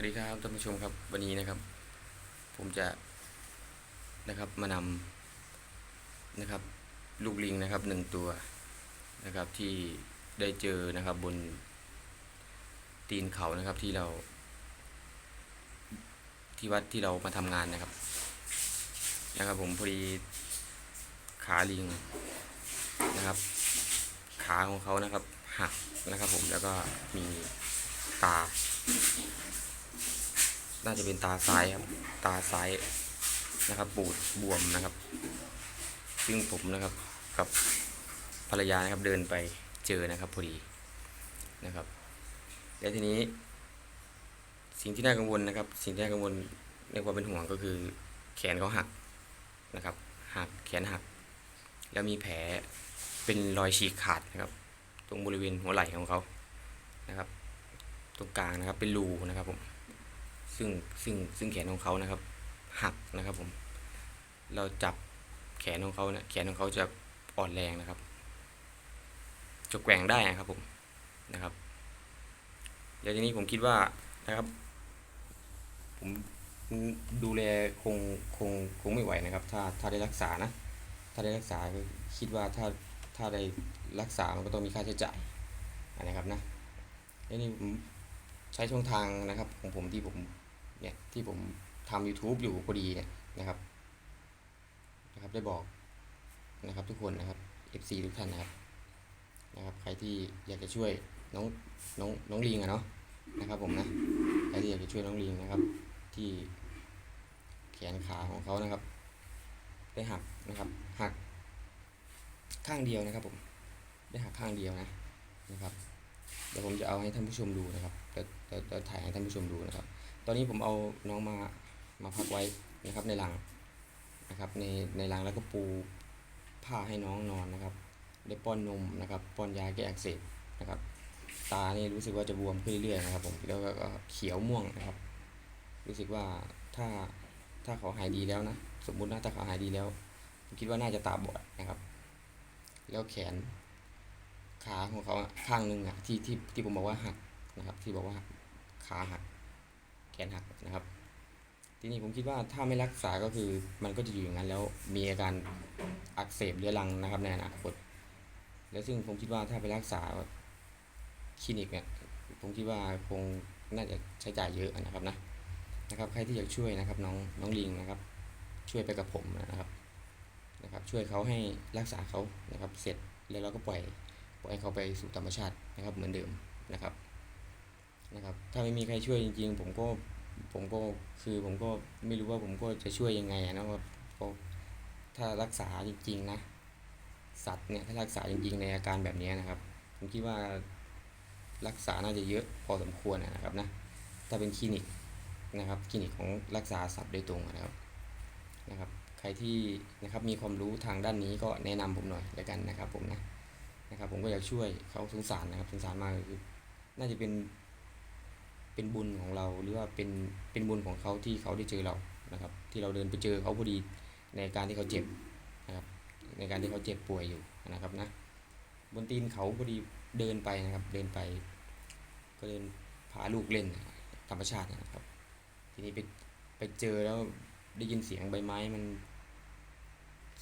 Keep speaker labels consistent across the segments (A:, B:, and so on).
A: วัสดีครับท่านผู้ชมครับวันนี้นะครับ ผมจะนะครับมานำนะครับลูกลิงนะครับหนึ่งตัวนะครับที่ได้เจอนะครับบนตีนเขานะครับที่เรา ที่วัดที่เรามาทำงานนะครับนะครับ ผมพอดีขาลิงนะครับ ขาของเขานะครับหักนะครับผมแล้วก็มีตา น่าจะเป็นตาซ้ายครับ ตาซ้ายนะครับปูดบวมนะครับ ซึ่งผมนะครับกับภรรยานะครับเดินไปเจอนะครับพอดีนะครับ และทีนี้ สิ่งที่น่ากังวลนะครับ สิ่งที่น่ากังวลในความเป็นห่วงก็คือแขนเขาหักนะครับหักแขนหัก แล้วมีแผลเป็นรอยฉีกขาดนะครับ ตรงบริเวณหัวไหล่ของเขานะครับ ตรงกลางนะครับเป็นรูนะครับผม ซึ่งซึ่งซึ่งแขนของเขานะครับ หักนะครับผม เราจับแขนของเขาเนี่ยแขนของเขาจะอ่อนแรงนะครับจะแกว่งได้นะครับผมนะครับแล้วทีนี้ผมคิดว่านะครับ ผมดูแลคงคงคงไม่ไหวนะครับ ถ้าถ้าได้รักษานะ ถ้าได้รักษาคิดว่าถ้าถ้าได้รักษามันก็ต้องมีค่าใช้จ่ายนะครับนะแล้วนี่ผมใช้ช่องทางนะครับของผมที่ผม เนี่ยที่ผมทำ YouTube อยู่พอดีเนี่ยนะครับนะครับได้บอกนะครับทุกคนนะครับ FC ทุกท่านนะครับนะครับ ใครที่อยากจะช่วยน้องน้องน้องลิงอะเนาะนะครับผมนะใครที่อยากจะช่วยน้องลิงนะครับ ที่แขนขาของเขานะครับ ได้หักนะครับหักข้างเดียวนะครับผมได้หักข้างเดียวนะนะครับเดี๋ยวผมจะเอาให้ท่านผู้ชมดูนะครับจะจะจะถ่ายให้ท่านผู้ชมดูนะครับ ตอนนี้ผมเอาน้องมามาพักไว้นะครับในรังนะครับในในรังแล้วก็ปูผ้าให้น้องนอนนะครับ ได้ป้อนนมนะครับป้อนยาแก้อักเสบนะครับตานี่รู้สึกว่าจะบวมขึ้นเรื่อยๆนะครับผมแล้วก็เขียวม่วงนะครับ รู้สึกว่าถ้าถ้าเขาหายดีแล้วนะ สมมุตินะถ้าเขาหายดีแล้วผมคิดว่าน่าจะตาบอดนะครับ แล้วแขนขาของเขาข้างหนึ่งอะที่ที่ที่ผมบอกว่าหักนะครับ ที่บอกว่าขาหัก ขนหักนะครับ ทีนี้ผมคิดว่าถ้าไม่รักษาก็คือมันก็จะอยู่อย่างนั้นแล้วมีอาการอักเสบเรื้อรังนะครับในอนาคตแล้วซึ่งผมคิดว่าถ้าไปรักษาคลินิกเนี่ยผมคิดว่าคงน่าจะใช้จ่ายเยอะนะครับนะนะครับใครที่อยากช่วยนะครับน้องน้องลิงนะครับ ช่วยไปกับผมนะครับนะครับ ช่วยเขาให้รักษาเขานะครับเสร็จแล้วเราก็ปล่อยปล่อยเขาไปสู่ธรรมชาตินะครับเหมือนเดิมนะครับ นะครับ ถ้าไม่มีใครช่วยจริง ๆ ผมก็ผมก็คือผมก็ไม่รู้ว่าผมก็จะช่วยยังไงนะครับเพราะถ้ารักษาจริง ๆ นะ สัตว์เนี่ยถ้ารักษาจริง ๆ ในอาการแบบนี้นะครับ ผมคิดว่ารักษาน่าจะเยอะพอสมควรนะครับนะถ้าเป็นคลินิกนะครับคลินิกของรักษาสัตว์โดยตรงนะครับนะครับ ใครที่นะครับมีความรู้ทางด้านนี้ก็แนะนำผมหน่อยแล้วกันนะครับผมนะนะครับ ผมก็อยากช่วยเขาสงสารนะครับสงสารมากคือน่าจะเป็น เป็นบุญของเราหรือว่าเป็นเป็นบุญของเขาที่เขาได้เจอเรานะครับ ที่เราเดินไปเจอเขาพอดีในการที่เขาเจ็บนะครับในการที่เขาเจ็บป่วยอยู่นะครับนะบนตีนเขาพอดีเดินไปนะครับ เดินไป ก็เดินพาลูกเล่นธรรมชาตินะครับ ทีนี้ไปไปเจอแล้วได้ยินเสียงใบไม้มัน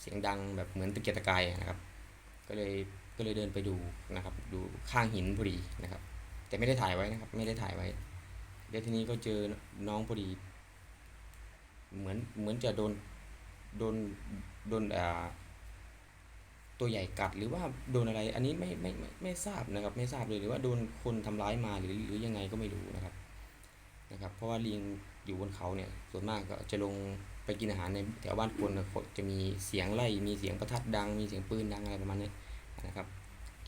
A: เสียงดังแบบเหมือนตะเกียกตะกายนะครับ ก็เลยก็เลยเดินไปดูนะครับ ดูข้างหินพอดีนะครับ แต่ไม่ได้ถ่ายไว้นะครับ ไม่ได้ถ่ายไว้ เดี๋ยวทีนี้ก็เจอน้องพอดี เหมือนเหมือนจะโดนโดนโดนอ่าตัวใหญ่กัดหรือว่าโดนอะไร อันนี้ไม่ไม่ไม่ไม่ทราบนะครับ ไม่ทราบเลยหรือว่าโดนคนทำร้ายมาหรือหรือยังไงก็ไม่รู้นะครับนะครับ เพราะว่าลิงอยู่บนเขาเนี่ยส่วนมากก็จะลงไปกินอาหารในแถวบ้านคนนะจะมีเสียงไล่มีเสียงประทัดดัง มีเสียงปืนดังอะไรประมาณนี้นะครับ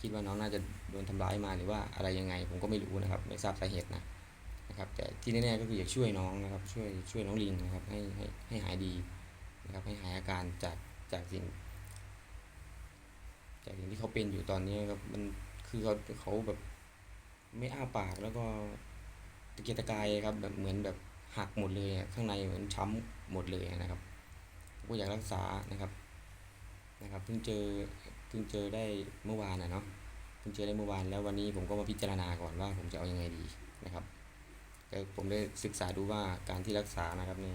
A: คิดว่าน้องน่าจะโดนทำร้ายมาหรือว่าอะไรยังไง ผมก็ไม่รู้นะครับ ไม่ทราบสาเหตุนะ นะครับแต่ที่แน่ๆก็คืออยากช่วยน้องนะครับช่วยช่วยน้องลิงนะครับให้ให้ให้หายดีนะครับให้หายอาการจากจากสิ่งจากสิ่งที่เขาเป็นอยู่ตอนนี้ครับมันคือเขาเขาแบบไม่อ้าปากแล้วก็ตะเกียกตะกายครับแบบเหมือนแบบหักหมดเลยข้างในเหมือนช้ำหมดเลยนะครับก็อยากรักษานะครับนะครับเพิ่งเจอเพิ่งเจอได้เมื่อวานนะเนาะเพิ่งเจอได้เมื่อวานแล้ววันนี้ผมก็มาพิจารณาก่อนว่าผมจะเอายังไงดีนะครับ ผมได้ศึกษาดูว่าการที่รักษานะครับใน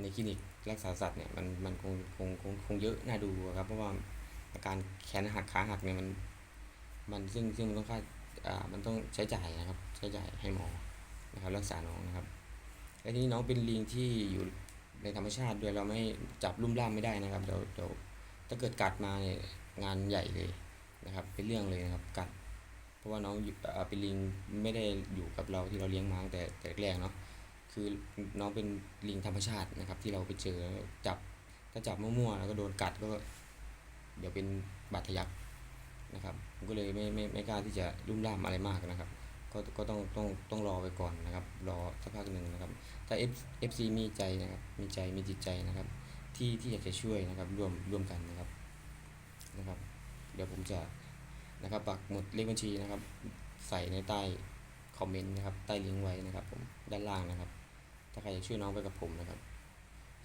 A: ในคลินิกรักษาสัตว์เนี่ยมันมันคงคงคงคงเยอะน่าดูครับเพราะว่าอาการแขนหักขาหักเนี่ยมันมันซึ่งซึ่งมันต้องค่าอ่ามันต้องใช้จ่ายนะครับใช้จ่ายให้หมอนะครับรักษาน้องนะครับและทีนี้น้องเป็นลิงที่อยู่ในธรรมชาติด้วยเราไม่จับลุ่มล่ามไม่ได้นะครับเดี๋ยวเดี๋ยวถ้าเกิดกัดมาเนี่ยงานใหญ่เลยนะครับเป็นเรื่องเลยนะครับกัด ราะว่าน้องอยู่เป็นลิงไม่ได้อยู่กับเราที่เราเลี้ยงมาแต่แต่แรกเนาะคือน้องเป็นลิงธรรมชาตินะครับ ที่เราไปเจอจับถ้าจับมั่วๆแล้วก็โดนกัดก็ เดี๋ยวเป็นบาดทะยักนะครับผมก็เลยไม่ไม่ไม่กล้าที่จะลุ่มล่ามอะไรมากนะครับ ก็ก็ต้องต้องต้องรอไปก่อนนะครับ รอสักพักหนึ่งนะครับ ถ้า F FC มีใจนะครับมีใจมีจิตใจนะครับ ที่ที่อยากจะช่วยนะครับร่วมร่วมกันนะครับนะครับ เดี๋ยวผมจะ นะครับปักหมุดเลขบัญชีนะครับ ใส่ในใต้คอมเมนต์นะครับใต้ลิงก์ไว้นะครับผมด้านล่างนะครับ ถ้าใครอยากช่วยน้องไปกับผมนะครับ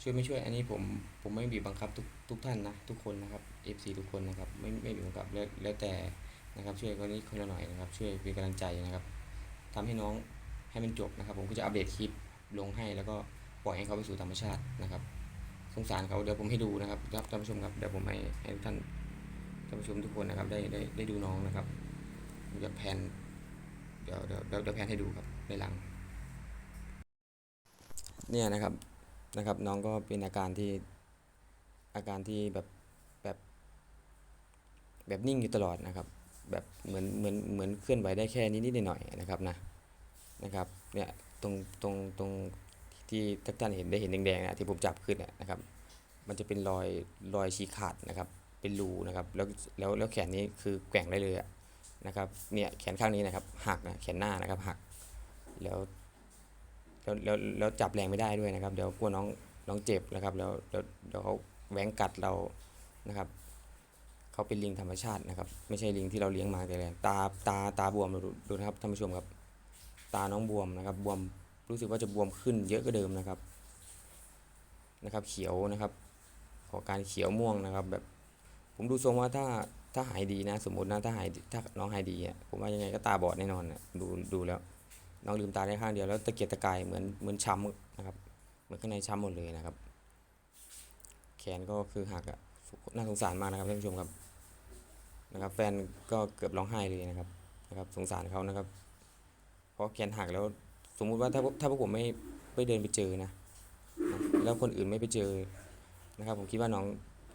A: ช่วยไม่ช่วยอันนี้ผมผมไม่บีบบังคับทุกทุกท่านนะทุกคนนะครับ FC ทุกคนนะครับไม่ไม่บีบบังคับแล้วแล้วแต่นะครับช่วยคนนี้คนละหน่อยนะครับ ช่วยเป็นกำลังใจนะครับทำให้น้องให้มันจบนะครับ ผมก็จะอัปเดตคลิปลงให้แล้วก็ปล่อยให้เขาไปสู่ธรรมชาตินะครับ สงสารเขาเดี๋ยวผมให้ดูนะครับรับท่านผู้ชมครับเดี๋ยวผมให้ให้ท่าน ท่านผู้ชมทุกคนนะครับได้ได้ได้ดูน้องนะครับเดี๋ยวแพนเดี๋ยวเดี๋ยวเดี๋ยวแพนให้ดูครับในหลัง เนี่ยนะครับนะครับน้องก็เป็นอาการที่อาการที่แบบแบบแบบนิ่งอยู่ตลอดนะครับ แบบเหมือนเหมือนเหมือนเคลื่อนไหวได้แค่นิดๆหน่อยนะครับนะนะครับเนี่ยตรงตรงตรงที่ท่านเห็นได้เห็นแดงๆนะที่ผมจับขึ้นน่ะนะครับ มันจะเป็นรอยรอยฉีกขาดนะครับ เป็นรูนะครับแล้วแล้วแล้วแขนนี้คือแกว่งได้เลยนะครับเนี่ยแขนข้างนี้นะครับหักนะแขนหน้านะครับหักแล้วแล้วแล้วแล้วจับแรงไม่ได้ด้วยนะครับ เดี๋ยวกลัวน้องน้องเจ็บนะครับแล้วเดี๋ยวเดี๋ยวเขาแหวงกัดเรานะครับเขาเป็นลิงธรรมชาตินะครับ ไม่ใช่ลิงที่เราเลี้ยงมาแต่แรกตาตาตาบวมดูดูนะครับท่านผู้ชมครับ ตาน้องบวมนะครับ บวมรู้สึกว่าจะบวมขึ้นเยอะก็เดิมนะครับนะครับ เขียวนะครับขอการเขียวม่วงนะครับแบบ ผมดูทรงว่าถ้าถ้าหายดีนะ สมมตินะถ้าหายถ้าน้องหายดีอะผมว่ายังไงก็ตาบอดแน่นอนนะดูดูแล้ว น้องลืมตาได้ข้างเดียวแล้วตะเกียกตะกายเหมือนเหมือนช้ำนะครับเหมือนข้างในช้ำหมดเลยนะครับ แขนก็คือหักอะน่าสงสารมากนะครับท่านผู้ชมครับนะครับ แฟนก็เกือบร้องไห้เลยนะครับนะครับ สงสารเขานะครับ เพราะแขนหักแล้วสมมุติว่าถ้าถ้าพวกผมไม่ไม่เดินไปเจอนะ แล้วคนอื่นไม่ไปเจอนะครับ ผมคิดว่าน้อง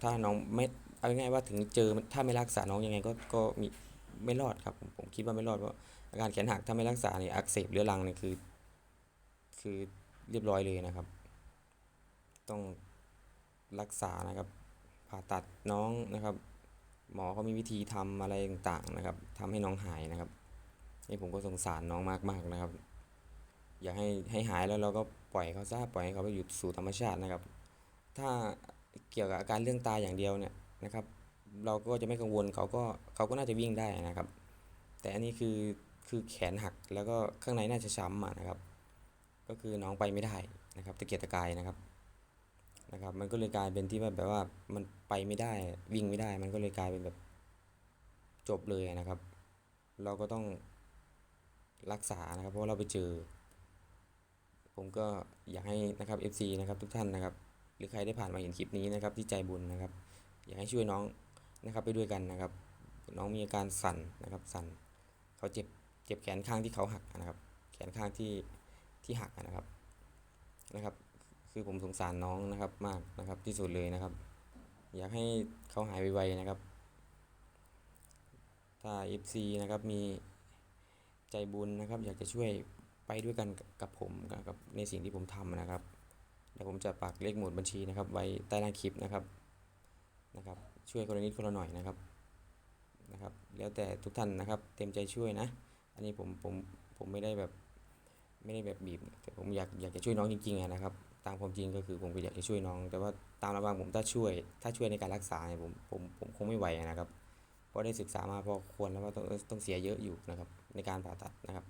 A: ถ้าน้องไม่ เอาง่ายๆว่าถึงเจอถ้าไม่รักษาน้องยังไงก็ก็มีไม่รอดครับ ผมคิดว่าไม่รอดเพราะอาการแขนหักถ้าไม่รักษาเนี่ยอักเสบเรื้อรังเนี่ยคือ คือเรียบร้อยเลยนะครับ ต้องรักษานะครับ ผ่าตัดน้องนะครับ หมอเขามีวิธีทำอะไรต่างๆนะครับทำให้น้องหายนะครับนี่ผมก็สงสารน้องมากๆนะครับ อยากให้ให้หายแล้วเราก็ปล่อยเขาซะปล่อยให้เขาไปอยู่สู่ธรรมชาตินะครับ ถ้าเกี่ยวกับอาการเรื่องตาอย่างเดียวเนี่ย นะครับ เราก็จะไม่กังวลเขาก็เขาก็น่าจะวิ่งได้นะครับ แต่อันนี้คือคือแขนหักแล้วก็ข้างในน่าจะช้ำนะครับ ก็คือน้องไปไม่ได้นะครับตะเกียกตะกายนะครับนะครับ มันก็เลยกลายเป็นที่ว่าแบบว่ามันไปไม่ได้วิ่งไม่ได้ มันก็เลยกลายเป็นแบบจบเลยนะครับ เราก็ต้องรักษานะครับ เพราะเราไปเจอ ผมก็อยากให้นะครับ FC นะครับทุกท่านนะครับ หรือใครได้ผ่านมาเห็นคลิปนี้นะครับที่ใจบุญนะครับ อยากให้ช่วยน้องนะครับไปด้วยกันนะครับ น้องมีอาการสั่นนะครับสั่นเขาเจ็บเจ็บแขนข้างที่เขาหักนะครับ แขนข้างที่ที่หักนะครับนะครับ คือผมสงสารน้องนะครับมากนะครับที่สุดเลยนะครับ อยากให้เขาหายไวๆนะครับ ถ้า FC นะครับมีใจบุญนะครับ อยากจะช่วยไปด้วยกันกับผมกับในสิ่งที่ผมทำนะครับเดี๋ยวผมจะปักเลขหมุดบัญชีนะครับ ไว้ใต้ล่างคลิปนะครับ นะครับ ช่วยคนละนิดคนละหน่อยนะครับนะครับ แล้วแต่ทุกท่านนะครับ เต็มใจช่วยนะ อันนี้ผมผมผมไม่ได้แบบไม่ได้แบบบีบแต่ผมอยากอยากจะช่วยน้องจริงๆนะครับ ตามความจริงก็คือผมก็อยากจะช่วยน้อง แต่ว่าตามระบางผมถ้าช่วย ถ้าช่วยในการรักษาเนี่ยผมผมผมคงไม่ไหวนะครับ เพราะได้ศึกษามาพอควรแล้วว่าต้องต้องเสียเยอะอยู่นะครับในการผ่าตัดนะครับ